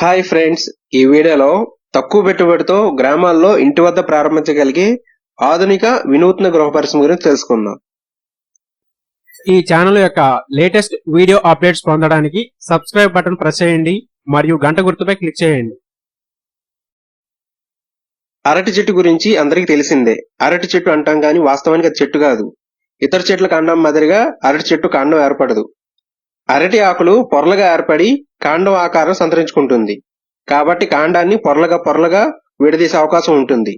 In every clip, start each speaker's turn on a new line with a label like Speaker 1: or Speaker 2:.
Speaker 1: Hi friends ఈ వీడియోలో తక్కువ పెట్టుబడితో గ్రామాల్లో ఇంటి వద్ద ప్రారంభించగలిగే ఆధునిక వినూత్న గృహ పరిశ్రమ గురించి తెలుసుకుందాం.
Speaker 2: ఈ ఛానల్ యొక్క లేటెస్ట్ వీడియో అప్డేట్స్ పొందడానికి సబ్స్క్రైబ్ బటన్ ప్రెస్ చేయండి మరియు గంట గుర్తుపై క్లిక్ చేయండి.
Speaker 1: అరటి చెట్టు గురించి అందరికీ తెలిసిందే. అరటి చెట్టు అంటాం కానీ వాస్తవానికి అది చెట్టు కాదు. ఇతర చెట్ల కాండం మాదిరిగా అరటి చెట్టు కాండం ఏర్పడదు. అరటి ఆకులు పొరలుగా ఏర్పడి కాండం ఆకారం సంతరించుకుంటుంది. కాబట్టి కాండాన్ని పొరలుగా పొరలుగా విడదీసే అవకాశం ఉంటుంది.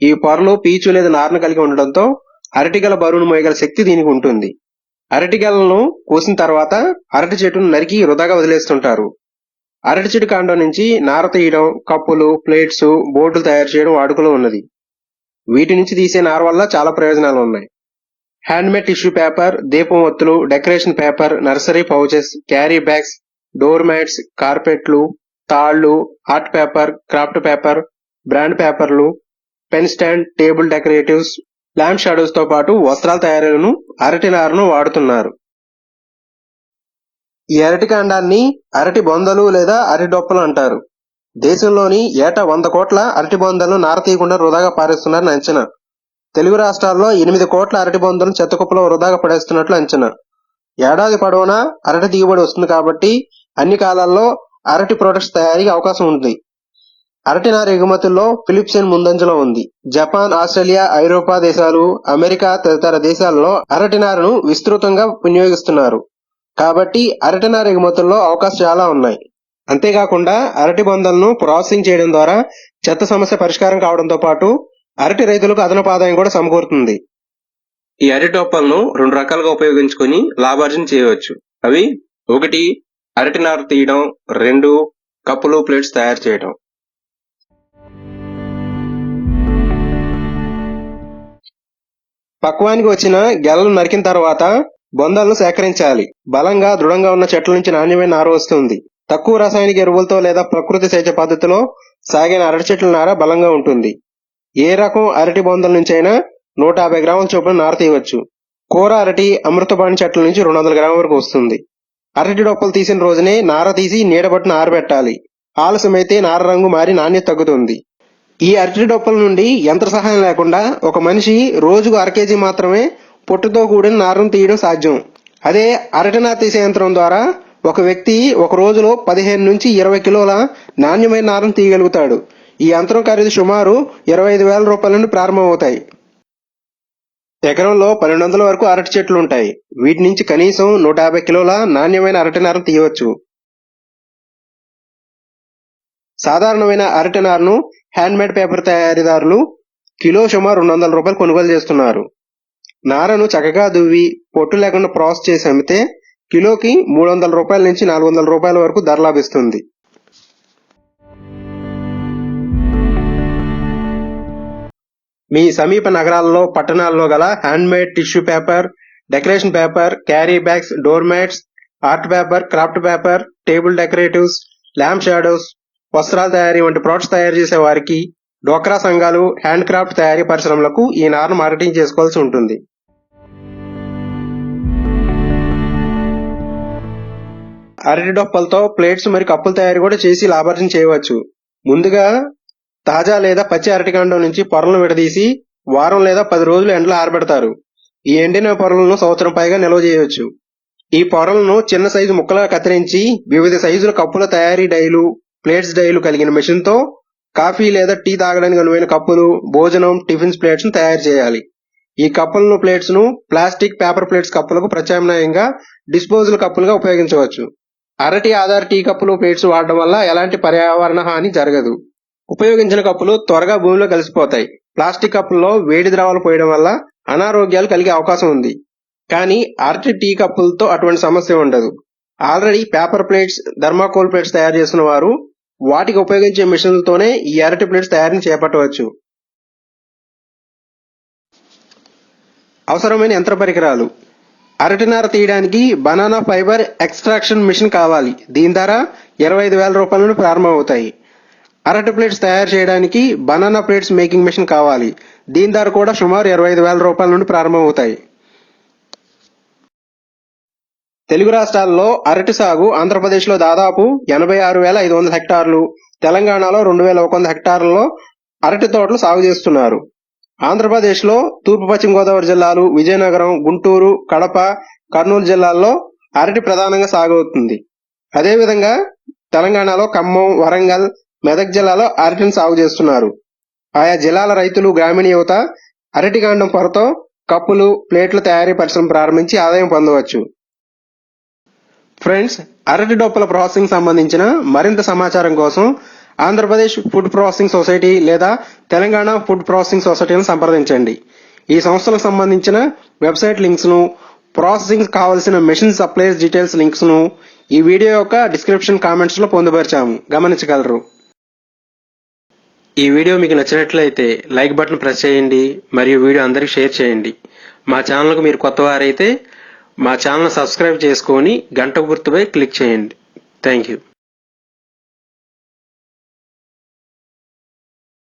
Speaker 1: ఈ పొరలు పీచు లేదా నారను కలిగి ఉండడంతో అరటిగల బరువును మోయగల శక్తి దీనికి ఉంటుంది. అరటిగలను కోసిన తర్వాత అరటి చెట్టును నరికి వృధాగా వదిలేస్తుంటారు. అరటి చెట్టు కాండం నుంచి నార తీయడం కప్పులు ప్లేట్స్ బోర్డులు తయారు చేయడం వాడుకలో ఉన్నది. వీటి నుంచి తీసే నార వల్ల చాలా ప్రయోజనాలు ఉన్నాయి. హ్యాండ్మేడ్ టిష్యూ పేపర్ దీపం ఒత్తులు decoration paper nursery pouches carry bags door mats కార్పెట్లు తాళ్ళు art paper craft paper brand పేపర్లు pen stand table decoratives lamp షాడోస్తో పాటు వస్త్రాల తయారీలను అరటి నారను వాడుతున్నారు. ఈ అరటి కాండాన్ని అరటి బొందలు లేదా అరటి డొప్పలు అంటారు. దేశంలోని ఏటా వంద కోట్ల అరటి బొందలను నార తీయకుండా వృధాగా పారేస్తున్నారని అంచనా. తెలుగు రాష్ట్రాల్లో ఎనిమిది కోట్ల అరటి బొందలను చెత్తకుప్పలో వృధాగా పడేస్తున్నట్లు అంచనా ఏడాది పొడవునా అరటి దిగుబడి వస్తుంది కాబట్టి అన్ని కాలాల్లో అరటి ప్రొడక్ట్స్ తయారీకి అవకాశం ఉంది. అరటి నార ఎగుమతుల్లో ఫిలిప్సైన్ ముందంజలో ఉంది. జపాన్ ఆస్ట్రేలియా ఐరోపా దేశాలు అమెరికా తదితర దేశాల్లో అరటి నారను విస్తృతంగా వినియోగిస్తున్నారు. కాబట్టి అరటి నార ఎగుమతుల్లో అవకాశం చాలా ఉన్నాయి. అంతేకాకుండా అరటి బొందలను ప్రాసెసింగ్ చేయడం ద్వారా చెత్త సమస్య పరిష్కారం కావడంతో పాటు అరటి రైతులకు అదనపు ఆదాయం కూడా సమకూరుతుంది. ఈ అరటి రెండు రకాలుగా ఉపయోగించుకొని లాభార్జన చేయవచ్చు. అవి ఒకటి అరటి నారు తీయడం రెండు కప్పులు ప్లేట్స్ తయారు చేయడం. పక్వానికి వచ్చిన గెలలు నరికిన తర్వాత బొందలను సేకరించాలి. బలంగా దృఢంగా ఉన్న చెట్ల నుంచి నాణ్యమైన నార వస్తుంది. తక్కువ రసాయనిక ఎరువులతో లేదా ప్రకృతి సేచ పద్ధతిలో సాగిన అరటి చెట్ల నార బలంగా ఉంటుంది. ఏ రకం అరటి బొందల నుంచి అయినా నూట యాభై గ్రాముల చొప్పున నార తీయవచ్చు. కూర అరటి అమృతపాణి చెట్ల నుంచి రెండు వందల గ్రాముల వరకు వస్తుంది. అరటి డొప్పలు తీసిన రోజునే నార తీసి నీడబట్టిన ఆరబెట్టాలి. ఆలస్యమైతే నార రంగు మారి నాణ్యత తగ్గుతుంది. ఈ అరటి డొప్పల నుండి యంత్ర సహాయం లేకుండా ఒక మనిషి రోజుకు అర కేజీ మాత్రమే పొట్టుతో కూడిన నారను తీయడం సాధ్యం. అదే అరటి నార తీసే యంత్రం ద్వారా ఒక వ్యక్తి ఒక రోజులో పదిహేను నుంచి ఇరవై కిలోల నాణ్యమైన నారను తీయగలుగుతాడు. ఈ యంత్రం ఖరీదు సుమారు ఇరవై ఐదు వేల రూపాయల నుండి ప్రారంభమవుతాయి. ఎకరంలో పన్నెండు వందల వరకు అరటి చెట్లు ఉంటాయి. వీటి నుంచి కనీసం నూట యాభై కిలోల నాణ్యమైన అరటి నారను తీయవచ్చు. సాధారణమైన అరటి నారను హ్యాండ్మేడ్ పేపర్ తయారీదారులు కిలో సుమారు రెండు వందల రూపాయలు కొనుగోలు చేస్తున్నారు. నారను చక్కగా దువ్వి పొట్టు లేకుండా ప్రాసెస్ చేసి అమ్మితే కిలోకి మూడు వందల రూపాయల నుంచి నాలుగు వందల రూపాయల వరకు ధర లభిస్తుంది. మీ సమీప నగరాల్లో పట్టణాల్లో గల handmade tissue paper decoration paper carry bags door mats art paper craft paper table decoratives lamp shadows వస్త్రాల తయారీ వంటి ప్రోడక్ట్స్ తయారు చేసే వారికి డోక్రా సంఘాలు హ్యాండ్ క్రాఫ్ట్ తయారీ పరిశ్రమలకు ఈ నారను మార్కెటింగ్ చేసుకోవాల్సి ఉంటుంది. అరటి డొప్పలతో ప్లేట్స్ మరియు కప్పుల తయారీ కూడా చేసి లాభార్జన చేయవచ్చు. ముందుగా తాజా లేదా పచ్చి అరటికాండం నుంచి పొరలను విడదీసి వారం లేదా పది రోజులు ఎండలో ఆరబెడతారు. ఈ ఎండిన పొరలను సంవత్సరం పైగా నిల్వ చేయవచ్చు ఈ పొరలను చిన్న సైజు ముక్కలుగా కత్తిరించి వివిధ సైజుల కప్పుల తయారీ డైలు ప్లేట్స్ డైలు కలిగిన మెషిన్తో కాఫీ లేదా టీ తాగడానికి అనువైన కప్పులు భోజనం టిఫిన్స్ ప్లేట్స్ను తయారు చేయాలి. ఈ కప్పులను ప్లేట్స్ను ప్లాస్టిక్ పేపర్ ప్లేట్స్ కప్పులకు ప్రత్యామ్నాయంగా డిస్పోజల్ కప్పులుగా ఉపయోగించవచ్చు. అరటి ఆధార టీ కప్పులు ప్లేట్స్ వాడడం వల్ల ఎలాంటి పర్యావరణ హాని జరగదు. ఉపయోగించిన కప్పులు త్వరగా భూమిలో కలిసిపోతాయి. ప్లాస్టిక్ కప్పుల్లో వేడి ద్రవాలు పోయడం వల్ల అనారోగ్యాలు కలిగే అవకాశం ఉంది. కానీ అరటి టీ కప్పులతో అటువంటి సమస్య ఉండదు. Already paper plates thermocol plates తయారు చేసిన వారు వాటికి ఉపయోగించే మిషన్లతోనే ఈ అరటి ప్లేట్స్ తయారీని చేపట్టవచ్చు. అవసరమైన యంత్ర పరికరాలు. అరటినార తీయడానికి బనానా ఫైబర్ ఎక్స్ట్రాక్షన్ మిషన్ కావాలి. దీని ధర ఇరవై ఐదు వేల రూపాయల నుండి ప్రారంభమవుతాయి. అరటి ప్లేట్స్ తయారు చేయడానికి బనానా ప్లేట్స్ మేకింగ్ మిషన్ కావాలి. దీని ధర కూడా సుమారు ఇరవై ఐదు వేల రూపాయల నుండి ప్రారంభమవుతాయి. తెలుగు రాష్ట్రాల్లో అరటి సాగు ఆంధ్రప్రదేశ్లో దాదాపు ఎనభై ఆరు వేల ఐదు వందల హెక్టార్లు తెలంగాణలో రెండు వేల ఒక వంద హెక్టార్లలో అరటి తోటలు సాగు చేస్తున్నారు. ఆంధ్రప్రదేశ్లో తూర్పు పశ్చిమ గోదావరి జిల్లాలు విజయనగరం గుంటూరు కడప కర్నూలు జిల్లాల్లో అరటి ప్రధానంగా సాగు అవుతుంది. అదేవిధంగా తెలంగాణలో ఖమ్మం వరంగల్ మెదక్ జిల్లాలో అరటిని సాగు చేస్తున్నారు. ఆయా జిల్లాల రైతులు గ్రామీణ యువత అరటికాండం పొరతో కప్పులు ప్లేట్ల తయారీ పరిశ్రమ ప్రారంభించి ఆదాయం పొందవచ్చు. ఫ్రెండ్స్ అరటి డొప్పల ప్రాసెసింగ్ సంబంధించిన మరింత సమాచారం కోసం ఆంధ్రప్రదేశ్ ఫుడ్ ప్రాసెసింగ్ సొసైటీ లేదా తెలంగాణ ఫుడ్ ప్రాసెసింగ్ సొసైటీని సంప్రదించండి. ఈ సంస్థలకు సంబంధించిన వెబ్సైట్ లింక్స్ను ప్రాసెసింగ్ కావలసిన మెషిన్ సప్లైస్ డీటెయిల్స్ లింక్స్ను ఈ వీడియో యొక్క డిస్క్రిప్షన్ కామెంట్స్లో పొందుపరిచాము. గమనించగలరు. ఈ వీడియో మీకు నచ్చినట్లయితే లైక్ బటన్ ప్రెస్ చేయండి మరియు వీడియో అందరికీ షేర్ చేయండి. మా ఛానల్కు మీరు కొత్త వారైతే మా ఛానల్ సబ్స్క్రైబ్ చేసుకొని గంట గుర్తుపై క్లిక్ చేయండి. Thank you.